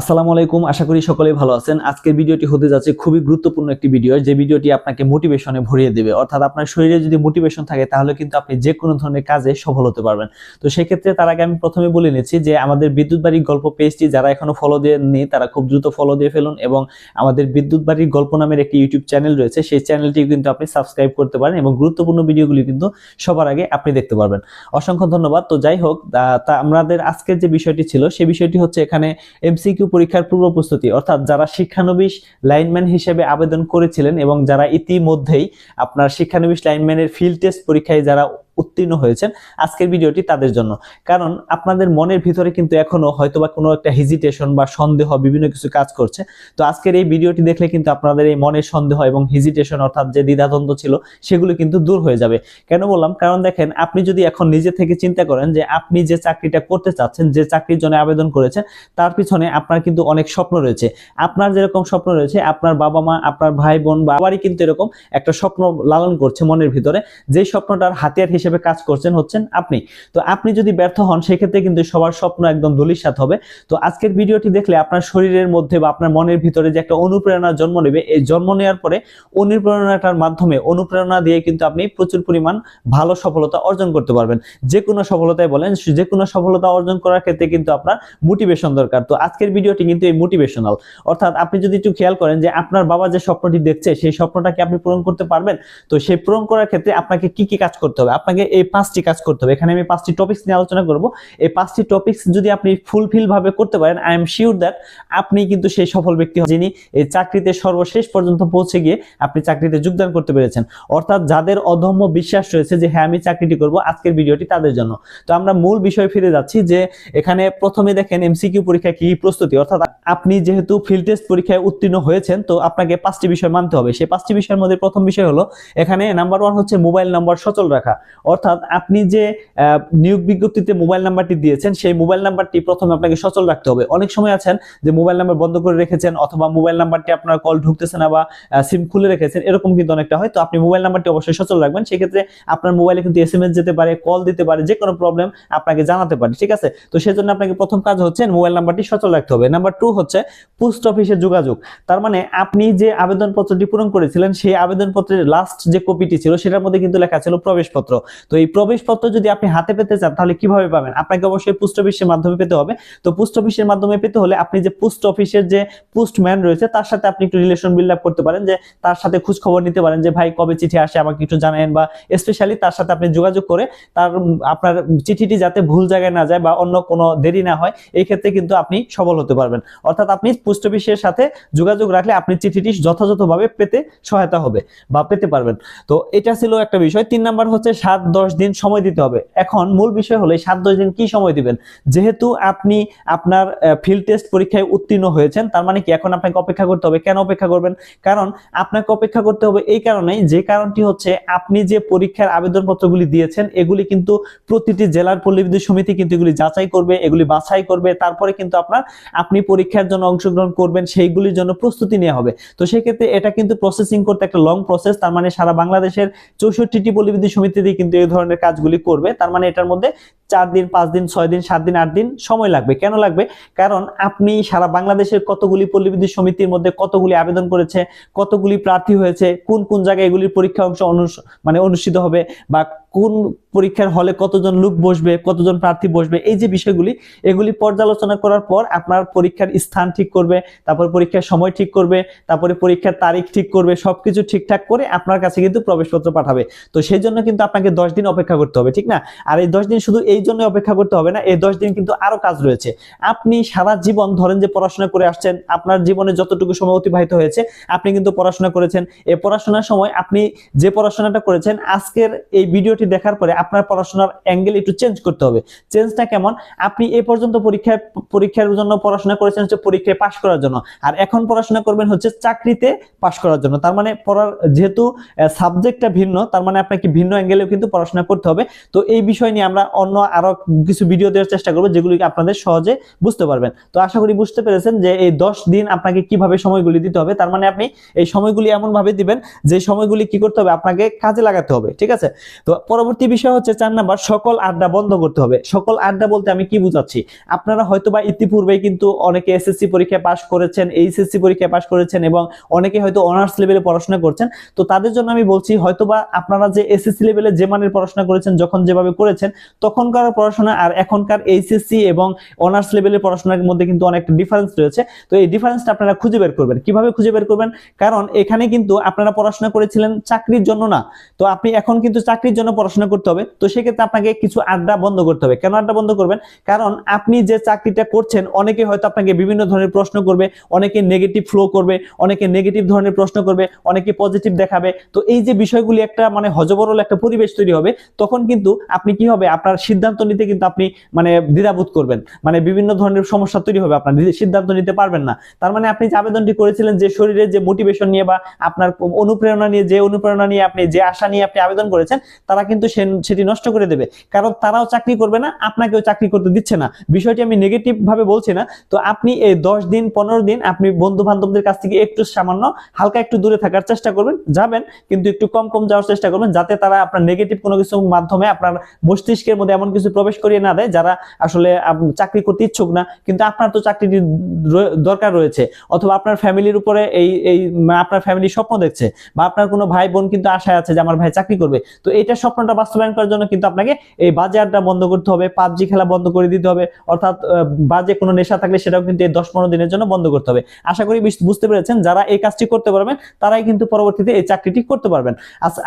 আসসালামু আলাইকুম, আশা করি সকলেই ভালো আছেন। আজকের ভিডিওটি হতে যাচ্ছে খুবই গুরুত্বপূর্ণ একটি ভিডিও যে ভিডিওটি আপনাকে মোটিভেশনে ভরিয়ে দেবে। অর্থাৎ আপনার শরীরে যদি মোটিভেশন থাকে, তাহলে কিন্তু আপনি যে কোনো ধরনের কাজে সফল হতে পারবেন। তো সেক্ষেত্রে তার আগে আমি প্রথমে বলে নিচ্ছি যে, আমাদের বিদ্যুৎ বাড়ির গল্প পেজটি যারা এখনও ফলো দেননি, তারা খুব দ্রুত ফলো দিয়ে ফেলুন এবং আমাদের বিদ্যুৎ বাড়ির গল্প নামের একটি ইউটিউব চ্যানেল রয়েছে। সেই চ্যানেলটি কিন্তু আপনি সাবস্ক্রাইব করতে পারেন এবং গুরুত্বপূর্ণ ভিডিওগুলি কিন্তু সবার আগে আপনি দেখতে পারবেন। অসংখ্য ধন্যবাদ। তো যাই হোক তা আমাদের আজকের যে বিষয়টি ছিল সেই বিষয়টি হচ্ছে এখানে এমসিকিউ পরীক্ষার পূর্ব প্রস্তুতি অর্থাৎ যারা শিক্ষানবিশ লাইনম্যান হিসেবে আবেদন করেছিলেন এবং যারা ইতিমধ্যেই আপনার শিক্ষানবিশ লাইনম্যানের ফিল্ড টেস্ট পরীক্ষায় যারা উত্তীর্ণ হয়েছেন আজকের ভিডিওটি তাদের জন্য। কারণ আপনাদের মনের ভিতরে কিন্তু এখনও হয়তোবা কোনো একটা হেজিটেশন বা সন্দেহ বিভিন্ন কিছু কাজ করছে। তো আজকের এই ভিডিওটি দেখলে কিন্তু আপনাদের এই মনের সন্দেহ এবং হেজিটেশন অর্থাৎ যে দ্বিধাদ্বন্দ্ব ছিল, সেগুলো কিন্তু দূর হয়ে যাবে। কেন বললাম? কারণ দেখেন, আপনি যদি এখন নিজে থেকে চিন্তা করেন যে আপনি যে চাকরিটা করতে চাচ্ছেন, যে চাকরির জন্য আবেদন করেছেন, তার পিছনে আপনার কিন্তু অনেক স্বপ্ন রয়েছে। আপনার যেরকম স্বপ্ন রয়েছে, আপনার বাবা মা, আপনার ভাই বোন বা বাবারই কিন্তু এরকম একটা স্বপ্ন লালন করছে মনের ভিতরে। যেই স্বপ্নটার হাতিয়ার হিসেবে কাজ করছেন হচ্ছেন আপনি। তো আপনি যদি ব্যর্থ হন, সেক্ষেত্রে কিন্তু সবার স্বপ্ন একদম ধূলিসাৎ হবে। তো আজকের ভিডিওটি দেখলে আপনার শরীরের মধ্যে বা আপনার মনের ভিতরে যে একটা অনুপ্রেরণা জন্ম নেবে, এই জন্ম নেওয়ার পরে অনুপ্রেরণাটার মাধ্যমে, অনুপ্রেরণা দিয়ে কিন্তু আপনি প্রচুর পরিমাণ ভালো সফলতা অর্জন করতে পারবেন। যে কোনো সফলতায় বলেন, যে কোনো সফলতা অর্জন করার ক্ষেত্রে কিন্তু আপনার মোটিভেশন দরকার। তো আজকের ভিডিওটি কিন্তু এই মোটিভেশনাল অর্থাৎ আপনি যদি একটু খেয়াল করেন যে আপনার বাবা যে স্বপ্নটি দেখছে, সেই স্বপ্নটাকে আপনি পূরণ করতে পারবেন? তো সেই পূরণ করার ক্ষেত্রে আপনাকে কি কি কাজ করতে হবে? আপনাকে এই পাঁচটি কাজ করতে হবে। এখানে আমি পাঁচটি টপিক্স নিয়ে আলোচনা করব। এই পাঁচটি টপিক্স যদি আপনি ফুলফিল ভাবে করতে পারেন আই এম শিওর দ্যাট আপনি কিন্তু সেই সফল ব্যক্তি যিনি এই চাকরিতে সর্বশেষ পর্যন্ত পৌঁছে গিয়ে আপনি চাকরিতে যোগদান করতে পেরেছেন। অর্থাৎ যাদের অধম্য বিশ্বাস রয়েছে যে হ্যাঁ আমি চাকরিটি করব আজকের ভিডিওটি তাদের জন্য। তো আমরা মূল বিষয় ফিরে যাচ্ছি যে, এখানে প্রথমে দেখেন এমসিকিউ পরীক্ষা কি প্রস্তুতি। অর্থাৎ আপনি যেহেতু ফিল্ড টেস্ট পরীক্ষায় উত্তীর্ণ হয়েছেন, তো আপনাকে পাঁচটি বিষয় মানতে হবে। সেই পাঁচটি বিষয়ের মধ্যে প্রথম বিষয় হলো, এখানে নাম্বার ওয়ান হচ্ছে মোবাইল নাম্বার সচল রাখা। অর্থাৎ আপনি যে নিয়োগ বিজ্ঞপ্তিতে মোবাইল নাম্বারটি দিয়েছেন, সেই মোবাইল নাম্বারটি প্রথমে আপনাকে সচল রাখতে হবে। অনেক সময় আছেন যে, মোবাইল নাম্বার বন্ধ করে রেখেছেন অথবা মোবাইল নাম্বারটি আপনার কল ঢুকতেছে না বা সিম খুলে রেখেছেন, এরকম কিন্তু অনেকটা হয়। তো আপনি মোবাইল নাম্বারটি অবশ্যই সচল রাখবেন। সেক্ষেত্রে আপনার মোবাইলে কিন্তু এস যেতে পারে কল দিতে পারে যে কোনো প্রবলেম আপনাকে জানাতে পারে, ঠিক আছে? তো সেজন্য আপনাকে প্রথম কাজ হচ্ছে মোবাইল নাম্বারটি সচল রাখতে হবে। নাম্বার টু হচ্ছে পোস্ট অফিসে যোগাযোগ। তার মানে আপনি যে আবেদনপত্রটি পূরণ করেছিলেন, সেই আবেদনপত্রের লাস্ট যে কপিটি ছিল, সেটার মধ্যে কিন্তু লেখা ছিল প্রবেশপত্র। তো এই প্রবেশপত্র যদি আপনি হাতে পেতে চান, তাহলে কীভাবে পাবেন? আপনাকে অবশ্যই পোস্ট অফিসের মাধ্যমে পেতে হবে। তো পোস্ট অফিসের মাধ্যমে পেতে হলে আপনি যে পোস্ট অফিসের যে পোস্টম্যান রয়েছে, তার সাথে আপনি একটু রিলেশন বিল্ড আপ করতে পারেন, যে তার সাথে খোঁজ খবর নিতে পারেন, যে ভাই কবে চিঠি আসে, আমাকে একটু জানান বা স্পেশালি তার সাথে আপনি যোগাযোগ করে তার আপনার চিঠিটি যাতে ভুল জায়গায় না যায় বা অন্য কোনো দেরি না হয়, এই ক্ষেত্রে কিন্তু আপনি সফল হতে পারবেন। অর্থাৎ আপনি পোস্ট অফিসের সাথে যোগাযোগ রাখলে আপনি চিঠিটি যথাযথভাবে পেতে সহায়তা হবে বা পেতে পারবেন। তো এটা ছিল একটা বিষয়। তিন নাম্বার হচ্ছে সাত দশ দিন সময় দিতে হবে। এখন মূল বিষয় হলো সাত দশ দিন কি সময় দিবেন? যেহেতু আপনি আপনার ফিল্ড টেস্ট পরীক্ষায় উত্তীর্ণ হয়েছেন, তার মানে কি এখন আপনাকে অপেক্ষা করতে হবে। কেন অপেক্ষা করবেন? কারণ আপনাকে অপেক্ষা করতে হবে এই কারণেই, যে কারণটি হচ্ছে আপনি যে পরীক্ষার আবেদনপত্রগুলি দিয়েছেন, এগুলি কিন্তু প্রতিটি জেলার পল্লী সমিতি কিন্তু এগুলি যাচাই করবে, এগুলি বাছাই করবে, তারপরে কিন্তু আপনার, আপনি পরীক্ষার জন্য অংশগ্রহণ করবেন, সেইগুলির জন্য প্রস্তুতি নেওয়া হবে। তো সেক্ষেত্রে এটা কিন্তু প্রসেসিং করতে একটা লং প্রসেস তার মানে সারা বাংলাদেশের চৌষট্টিটি পল্লী বিদ্যুৎ সমিতিতে কিন্তু এই ধরনের কাজগুলি করবে, তার মানে এটার মধ্যে চার দিন, পাঁচ দিন, ছয় দিন, সাত দিন, আট দিন সময় লাগবে। কেন লাগবে? কারণ আপনি সারা বাংলাদেশের কতগুলি পল্লী বিদ্যুৎ সমিতির মধ্যে কতগুলি আবেদন করেছে, কতগুলি প্রার্থী হয়েছে, কোন কোন জায়গায় এগুলির পরীক্ষা অংশ মানে অনুষ্ঠিত হবে বা কোন পরীক্ষার হলে কতজন লোক বসবে, কতজন প্রার্থী বসবে, এই যে বিষয়গুলি, এগুলি পর্যালোচনা করার পর আপনার পরীক্ষার স্থান ঠিক করবে, তারপর পরীক্ষার সময় ঠিক করবে, তারপরে পরীক্ষার তারিখ ঠিক করবে, সবকিছু ঠিকঠাক করে আপনার কাছে কিন্তু প্রবেশপত্র পাঠাবে। তো সেই জন্য কিন্তু আপনাকে দশ দিন অপেক্ষা করতে হবে, ঠিক না? আর এই দশ দিন শুধু এই জন্য অপেক্ষা করতে হবে না, এই দশ দিন কিন্তু আরও কাজ রয়েছে। আপনি সারা জীবন ধরেন যে পড়াশোনা করে আসছেন, আপনার জীবনে যতটুকু সময় অতিবাহিত হয়েছে, আপনি কিন্তু পড়াশোনা করেছেন। এই পড়াশোনার সময় আপনি যে পড়াশোনাটা করেছেন, আজকের এই ভিডিওটি দেখার পরে আপনার পড়াশোনার অ্যাঙ্গেল একটু চেঞ্জ করতে হবে। চেঞ্জটা কেমন? আপনি এ পর্যন্ত পরীক্ষায়, পরীক্ষার জন্য পড়াশোনা করেছেন হচ্ছে পরীক্ষায় পাশ করার জন্য। আর এখন পড়াশোনা করবেন হচ্ছে চাকরিতে পাশ করার জন্য। তার মানে পড়ার যেহেতু সাবজেক্টটা ভিন্ন, তার মানে আপনাকে ভিন্ন অ্যাঙ্গেলেও কিন্তু পড়াশোনা করতে হবে। তো এই বিষয় নিয়ে আমরা অন্য আরও কিছু ভিডিও দেওয়ার চেষ্টা করব, যেগুলি আপনাদের সহজে বুঝতে পারবেন। তো আশা করি বুঝতে পেরেছেন যে এই দশ দিন আপনাকে কীভাবে সময়গুলি দিতে হবে, তার মানে আপনি এই সময়গুলি এমন ভাবে দিবেন যে সময়গুলি কি করতে হবে, আপনাকে কাজে লাগাতে হবে, ঠিক আছে? তো পরবর্তী বিষয় হচ্ছে চার নাম্বার, সকল আড্ডা বন্ধ করতে হবে। সকল আড্ডা বলতে আমি কি বুঝাচ্ছি? আপনারা হয়তো বা ইতিপূর্বে কিন্তু অনেকে এসএসসি পরীক্ষায় পাশ করেছেন এইচএসসি পরীক্ষায় পাশ করেছেন এবং অনেকে হয়তো অনার্স লেভেলে পড়াশোনা করছেন। তো তাদের জন্য আমি বলছি, হয়তোবা আপনারা যে এসএসসি লেভেলে যে মানের পড়াশোনা করেছেন, যখন যেভাবে করেছেন, তখনকার পড়াশোনা আর এখনকার এইচএসসি এবং অনার্স লেভেলের পড়াশোনার মধ্যে কিন্তু অনেক ডিফারেন্স রয়েছে। তো এই ডিফারেন্সটা আপনারা খুঁজে বের করবেন। কীভাবে খুঁজে বের করবেন? কারণ এখানে কিন্তু আপনারা পড়াশোনা করেছিলেন চাকরির জন্য না। তো আপনি এখন কিন্তু চাকরির জন্য পড়াশোনা করতে হবে, তো সেক্ষেত্রে আপনাকে কিছু আড্ডা বন্ধ করতে হবে। কেন আড্ডা বন্ধ করবেন? কারণ আপনি যে চাকরিটা করছেন, অনেকে হয়তো আপনাকে বিভিন্ন ধরনের প্রশ্ন করবে, অনেকে নেগেটিভ ফ্লো করবে, অনেকে নেগেটিভ ধরনের প্রশ্ন করবে, অনেকে পজিটিভ দেখাবে। তো এই যে বিষয়গুলি একটা মানে হজবরল একটা পরিবেশ তৈরি হবে, তখন কিন্তু আপনি কি হবে? আপনার সিদ্ধান্ত নিতে কিন্তু আপনি মানে দ্বিধাবোধ করবেন। মানে বিভিন্ন ধরনের সমস্যা তৈরি হবে আপনার সিদ্ধান্ত নিতে পারবেন না। তার মানে আপনি যে আবেদনটি করেছিলেন, যে শরীরে যে মোটিভেশন নিয়ে বা আপনার অনুপ্রেরণা নিয়ে, যে অনুপ্রেরণা নিয়ে আপনি, যে আশা নিয়ে আপনি আবেদন করেছেন, তারা কিন্তু সেটি নষ্ট করে দেবে। কারণ তারাও চাকরি করবে না, আপনাকেও চাকরি করতে দিচ্ছে না। বিষয়টি আমি নেগেটিভ ভাবে বলছি না। তো আপনি এই দশ দিন, পনেরো দিন আপনি বন্ধু বান্ধবদের কাছ থেকে একটু সামান্য, হালকা একটু দূরে থাকার চেষ্টা করবেন, যাবেন, কিন্তু একটু কম কম যাওয়ার চেষ্টা করবেন, যাতে তারা আপনার নেগেটিভ কোনো কিছুর মাধ্যমে আপনার মস্তিষ্কের মধ্যে এমন কিছু প্রবেশ করিয়ে না দেয়, যারা আসলে চাকরি করতে ইচ্ছুক না, কিন্তু আপনার তো চাকরিটি দরকার রয়েছে। অথবা আপনার ফ্যামিলির উপরে এই এই, আপনার ফ্যামিলি স্বপ্ন দেখছে, বা আপনার কোনো ভাই বোন কিন্তু আশায় আছে যে আমার ভাই চাকরি করবে। তো এটা স্বপ্নটা বাস্তবায়ন করার জন্য কিন্তু আপনাকে এই বাজে আড্ডা বন্ধ করতে হবে, পাবজি খেলা বন্ধ করে দিতে হবে, অর্থাৎ বাজে কোনো নেশা থাকলে সেটাও কিন্তু এই দশ পনেরো দিনের জন্য বন্ধ করতে হবে। আশা করি বুঝতে পেরেছেন, যারা এই কাজটি করতে পারবেন, তারাই কিন্তু পরবর্তীতে এই চাকরিটি করতে পারবেন।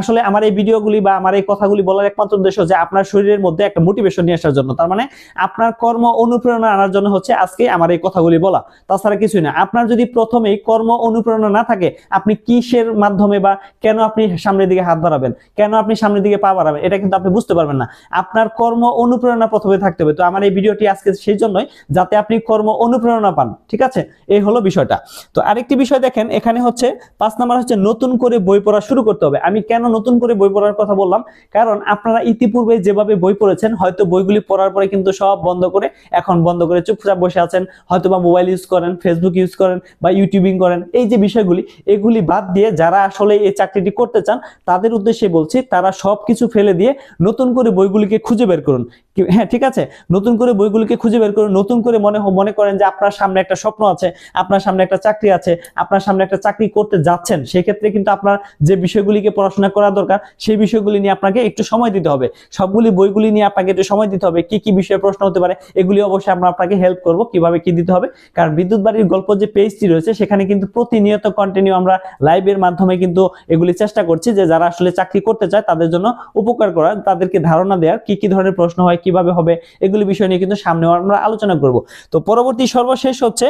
আসলে আমার এই ভিডিওগুলি বা আমার এই কথাগুলি বলার একমাত্র উদ্দেশ্য যে আপনার শরীরের মধ্যে একটা মোটিভেশন নিয়ে আসার জন্য। তার মানে আপনার কর্ম অনুপ্রেরণা আনার জন্য হচ্ছে আজকে আমার এই কথাগুলি বলা। তাছাড়া কিছুই না। আপনার যদি প্রথমেই কর্ম অনুপ্রেরণা না থাকে, আপনি কিসের মাধ্যমে বা কেন আপনি সামনের দিকে হাত বাড়াবেন? কেন আপনি সামনের দিকে পা বাড়াবেন এটা কিন্তু আপনি বুঝতে পারবেন না। আপনার কর্ম অনুপ্রেরণা প্রথমে থাকতে হবে। তো আমার এই ভিডিওটি আজকে সেই জন্যই যাতে আপনি কর্ম অনুপ্রেরণা পান, ঠিক আছে? এই হলো বিষয়টা। তো আরেকটি বিষয় দেখেন, এখানে হচ্ছে পাঁচ নাম্বার হচ্ছে নতুন করে বই পড়া শুরু করতে হবে। আমি কেন নতুন করে বই পড়ার কথা বললাম? কারণ আপনারা ইতিপূর্বে যেভাবে বই পড়েছেন, হয়তো বইগুলি পড়ার পরে কিন্তু সব বন্ধ করে, এখন বন্ধ করে চুপচাপ বসে আছেন। হয়তো বা মোবাইল ইউজ করেন ফেসবুক ইউজ করেন বা ইউটিউবিং করেন। এই যে বিষয়গুলি, এগুলি বাদ দিয়ে যারা আসলে এই চাকরিটি করতে চান, তাদের উদ্দেশ্যে বলছি, তারা সব কিছু ফেলে দিয়ে নতুন করে বইগুলিকে খুঁজে বের করুন। হ্যাঁ ঠিক আছে। নতুন করে বইগুলিকে খুঁজে বের করুন। নতুন করে মনে মনে করেন যে আপনার সামনে একটা স্বপ্ন আছে, আপনার সামনে একটা চাকরি আছে, আপনার সামনে একটা চাকরি করতে যাচ্ছেন সেই ক্ষেত্রে কিন্তু আপনার যে বিষয়গুলিকে পড়াশোনা করা দরকার, সেই বিষয়গুলি নিয়ে আপনাকে একটু সময় দিতে হবে। সবগুলি বইগুলি নিয়ে আপনাকে একটু সময় দিতে হবে। কি কি বিষয়ে প্রশ্ন হতে পারে, এগুলি অবশ্যই আমরা আপনাকে হেল্প করব, কীভাবে কি দিতে হবে। কারণ বিদ্যুৎ বাড়ির গল্প যে পেজটি রয়েছে, সেখানে কিন্তু প্রতিনিয়ত কন্টিনিউ আমরা লাইভের মাধ্যমে কিন্তু এগুলি চেষ্টা করছি যে যারা আসলে চাকরি করতে চায়, তাদের জন্য উপকার করা, তাদেরকে ধারণা দেওয়ার কি কি ধরনের প্রশ্ন হয় কীভাবে হবে এগুলি বিষয় নিয়ে কিন্তু সামনে আমরা আলোচনা করব। তো পরবর্তী সর্বশেষ হচ্ছে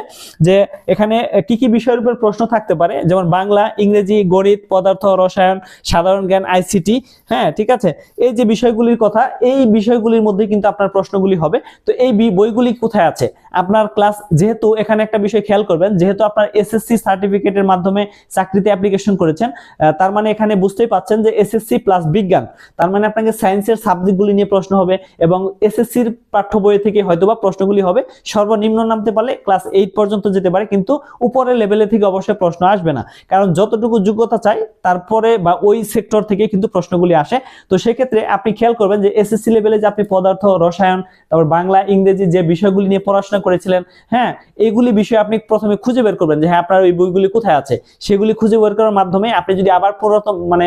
যে এখানে কি কি বিষয়ের উপর প্রশ্ন থাকতে পারে? যেমন বাংলা, ইংরেজি, গণিত, পদার্থ, রসায়ন, সাধারণ জ্ঞান, আইসিটি হ্যাঁ ঠিক আছে? এই যে বিষয়গুলির কথা, এই বিষয়গুলির মধ্যে কিন্তু আপনার প্রশ্নগুলি হবে। তো এই বইগুলি কোথায় আছে? আপনার ক্লাস, যেহেতু এখানে একটা বিষয় খেয়াল করবেন, যেহেতু আপনার এসএসসি সার্টিফিকেটের মাধ্যমে চাকরিতে অ্যাপ্লিকেশন করেছেন তার মানে এখানে বুঝতেই পাচ্ছেন যে এসএসসি প্লাস বিজ্ঞান, তার মানে আপনাকে সায়েন্সের সাবজেক্টগুলি নিয়ে প্রশ্ন হবে এবং এসএসসির পাঠ্য বই থেকে হয়তোবা প্রশ্নগুলি হবে। সর্বনিম্ন নামতে পারলে ক্লাস এইট পর্যন্ত যেতে পারে, কিন্তু উপরের লেভেলে থেকে অবশ্যই প্রশ্ন আসবে না। কারণ যতটুকু যোগ্যতা চাই, তারপরে বা ওই সেক্টর থেকে কিন্তু প্রশ্নগুলি আসে। তো সেক্ষেত্রে আপনি খেয়াল করবেন যে এসএসসি লেভেলে যে আপনি পদার্থ, রসায়ন, তারপর বাংলা, ইংরেজি যে বিষয়গুলি নিয়ে পড়াশোনা করেছিলেন হ্যাঁ এগুলি বিষয় আপনি প্রথমে খুঁজে বের করবেন যে হ্যাঁ আপনার ওই বইগুলি কোথায় আছে? সেগুলি খুঁজে বের করার মাধ্যমে আপনি যদি আবার পুরাতন মানে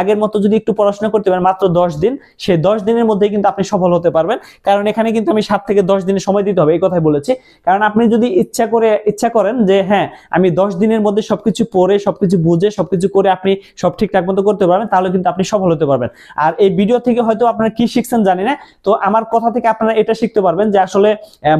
আগের মতো যদি একটু পড়াশোনা করতে পারেন, মাত্র দশ দিন, সেই দশ দিনের মধ্যে কিন্তু আপনি সফল হতে পারবেন। কারণ এখানে কিন্তু আমি সাত থেকে দশ দিনের সময় দিতে হবে, এই কথাই বলেছি। কারণ আপনি যদি ইচ্ছা করে, ইচ্ছা করেন যে হ্যাঁ আমি দশ দিনের মধ্যে সবকিছু পড়ে, সবকিছু বুঝে, সবকিছু করে আপনি সব ঠিকঠাক মতো করতে পারবেন, তাহলে কিন্তু আপনি সফল হতে পারবেন। আর এই ভিডিও থেকে হয়তো আপনারা কি শিখছেন জানি না, তো আমার কথা থেকে আপনারা এটা শিখতে পারবেন যে আসলে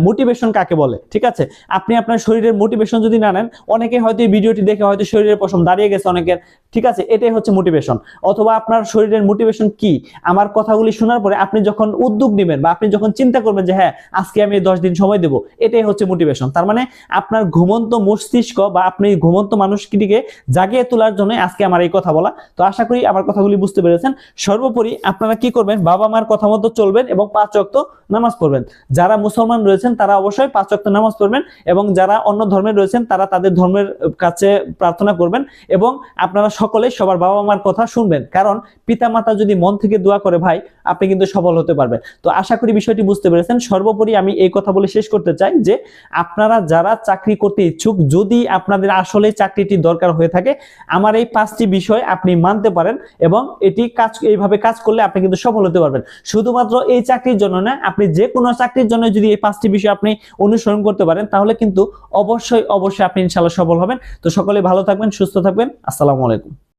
মোটিভেশন কাকে বলে, ঠিক আছে? আপনি আপনার শরীরের মোটিভেশন যদি না নেন, অনেকে হয়তো এই ভিডিওটি দেখে হয়তো শরীরের পশম দাঁড়িয়ে গেছে অনেকের, ঠিক আছে? এটাই হচ্ছে মোটিভেশন অথবা আপনার শরীরের মোটিভেশন কি? আমার কথাগুলি শোনার পরে আপনি যখন উদ্যোগ নেবেন নেবেন বা আপনি যখন চিন্তা করবেন যে হ্যাঁ আজকে আমি দশ দিন সময় দেবো, এটাই হচ্ছে মোটিভেশন তার মানে আপনার ঘুমন্ত মস্তিষ্ক বা আপনি ঘুমন্ত মানুষটিকে জাগিয়ে তোলার জন্য আজকে আমার এই কথা বলা। তো আশা করি আমার কথাগুলি বুঝতে পেরেছেন। সর্বোপরি আপনারা কি করবেন? বাবা মার কথা মতো চলবেন এবং পাঁচ ওয়াক্ত নামাজ পড়বেন। যারা মুসলমান রয়েছেন, তারা অবশ্যই পাঁচ ওয়াক্ত নামাজ পড়বেন এবং যারা অন্য ধর্মের রয়েছেন, তারা তাদের ধর্মের কাছে প্রার্থনা করবেন এবং আপনারা সকলে সবার বাবা মার কথা শুনবেন। কারণ পিতা মাতা যদি মন থেকে দোয়া করে, ভাই, আপনি কিন্তু সফল হতে পারবেন। তো আশা করি বিষয়টি বুঝতে পেরেছেন। সর্বোপরি আমি এই কথা বলে শেষ করতে চাই যে আপনারা যারা চাকরি করতে ইচ্ছুক, যদি আপনাদের আসলে চাকরিটি দরকার হয়ে থাকে, আমার এই পাঁচটি বিষয় আপনি মানতে পারেন এবং এটি কাজ, এইভাবে কাজ করলে আপনি কিন্তু সফল হতে পারবেন। শুধুমাত্র এই চাকরির জন্য না আপনি যে কোনো চাকরির জন্য যদি এই পাঁচটি বিষয় আপনি অনুসরণ করতে পারেন, তাহলে কিন্তু অবশ্যই অবশ্যই আপনি ইনশাল্লাহ সফল হবেন। তো সকলে ভালো থাকবেন, সুস্থ থাকবেন। আসসালামু আলাইকুম।